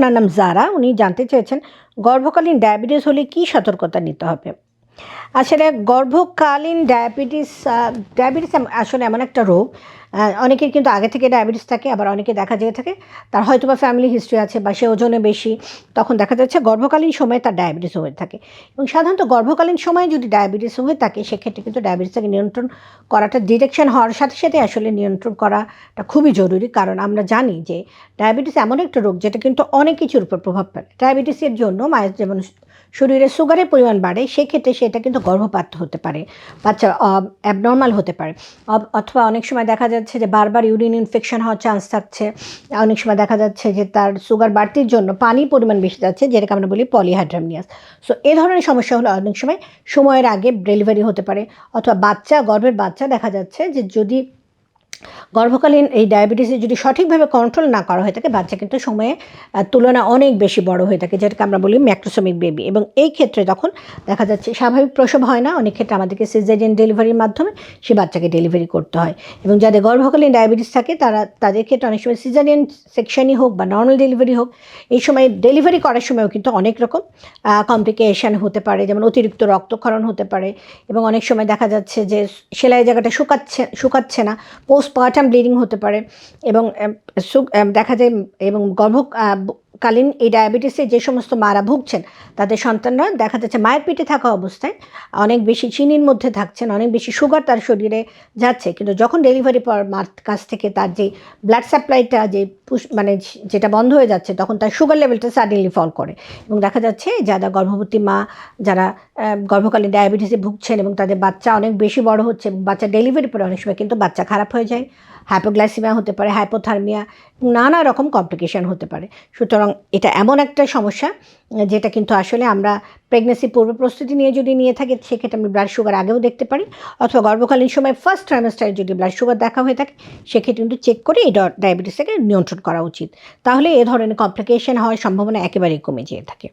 ওনার নাম জারা। উনি জানতে চেয়েছেন গর্ভকালীন ডায়াবেটিস হলে কি সতর্কতা নিতে হবে। আসলে গর্ভকালীন ডায়াবেটিস ডায়াবেটিস আসলে এমন একটা রোগ অনেকের কিন্তু আগে থেকে ডায়াবেটিস থাকে, আবার অনেকে দেখা যেয়ে থাকে, তার হয়তো বা ফ্যামিলি হিস্ট্রি আছে বা সে ওজনে বেশি, তখন দেখা যাচ্ছে গর্ভকালীন সময়ে তার ডায়াবেটিস হয়ে থাকে। এবং সাধারণত গর্ভকালীন সময়ে যদি ডায়াবেটিস হয়ে থাকে, সেক্ষেত্রে কিন্তু ডায়াবেটিসটাকে নিয়ন্ত্রণ করাটা ডিরেকশন হওয়ার সাথে সাথে আসলে নিয়ন্ত্রণ করাটা খুবই জরুরি, কারণ আমরা জানি যে ডায়াবেটিস এমন একটা রোগ যেটা কিন্তু অনেক কিছুর উপর প্রভাব ফেলে। ডায়াবেটিসের জন্য মায়ের যেমন শরীরে সুগারের পরিমাণ বাড়ে, সেক্ষেত্রে সেটা কিন্তু গর্ভপাত হতে পারে, বাচ্চা অ্যাবনর্মাল হতে পারে। অথবা অনেক সময় দেখা যাচ্ছে যে বারবার ইউরিন ইনফেকশন হওয়ার চান্স থাকছে, অনেক সময় দেখা যাচ্ছে যে তার সুগার বাড়তির জন্য পানির পরিমাণ বেশি যাচ্ছে, যেটাকে আমরা বলি পলিহাইড্রামিয়াস সো এ ধরনের সমস্যা হলে অনেক সময় সময়ের আগে ডেলিভারি হতে পারে, অথবা বাচ্চা, গর্ভের বাচ্চা দেখা যাচ্ছে যে যদি গর্ভকালীন এই ডায়াবেটিসে যদি সঠিকভাবে কন্ট্রোল না করা হয়ে থাকে, বাচ্চা কিন্তু সময়ে তুলনা অনেক বেশি বড় হয়ে থাকে, যেটাকে আমরা বলি ম্যাক্রোসমিক বেবি। এবং এই ক্ষেত্রে তখন দেখা যাচ্ছে স্বাভাবিক প্রসব হয় না, অনেক ক্ষেত্রে আমাদেরকে সিজারিয়ান ডেলিভারির মাধ্যমে সে বাচ্চাকে ডেলিভারি করতে হয়। এবং যাদের গর্ভকালীন ডায়াবেটিস থাকে, তারা, তাদের ক্ষেত্রে অনেক সময় সিজারিয়ান সেকশনই হোক বা নর্মাল ডেলিভারি হোক, এই সময় ডেলিভারি করার সময়ও কিন্তু অনেক রকম কমপ্লিকেশন হতে পারে, যেমন অতিরিক্ত রক্তক্ষরণ হতে পারে। এবং অনেক সময় দেখা যাচ্ছে যে সেলাই জায়গাটা শুকাচ্ছে শুকাচ্ছে না পোস্টপার্টাম ব্লিডিং হতে পারে এবং দেখা যায়, এবং গর্ভ কালীন এই ডায়াবেটিসে যে সমস্ত মারা ভুগছেন, তাদের সন্তানরা দেখা যাচ্ছে মায়ের পেটে থাকা অবস্থায় অনেক বেশি চিনির মধ্যে থাকছেন, অনেক বেশি সুগার তার শরীরে যাচ্ছে। কিন্তু যখন ডেলিভারি পর মার কাছ থেকে তার যে ব্লাড সাপ্লাইটা যে মানে যেটা বন্ধ হয়ে যাচ্ছে, তখন তার সুগার লেভেলটা সাডেনলি ফল করে। এবং দেখা যাচ্ছে, যারা গর্ভবতী মা, যারা গর্ভকালীন ডায়াবেটিসে ভুগছেন এবং তাদের বাচ্চা অনেক বেশি বড় হচ্ছে এবং বাচ্চা ডেলিভারি পরে অনেক সময় কিন্তু বাচ্চা খারাপ হয়ে যায় হাইপোগ্লাইসিমিয়া হতে পারে হাইপোথার্মিয়া নানা রকম কমপ্লিকেশন হতে পারে। সুতরাং এটা এমন একটা সমস্যা, যেটা কিন্তু আসলে আমরা প্রেগনেন্সি পূর্ব প্রস্তুতি নিয়ে যদি নিয়ে থাকি, সেক্ষেত্রে আমি ব্লাড সুগার আগেও দেখতে পারি, অথবা গর্ভকালীন সময় ফার্স্ট ট্রাইমেস্টারে যদি ব্লাড সুগার দেখা হয়ে থাকে, সেক্ষেত্রে কিন্তু চেক করে এই ডায়াবেটিসটাকে নিয়ন্ত্রণ করা উচিত। তাহলে এ ধরনের কমপ্লিকেশন হওয়ার সম্ভাবনা একেবারেই কমে যেয়ে থাকে।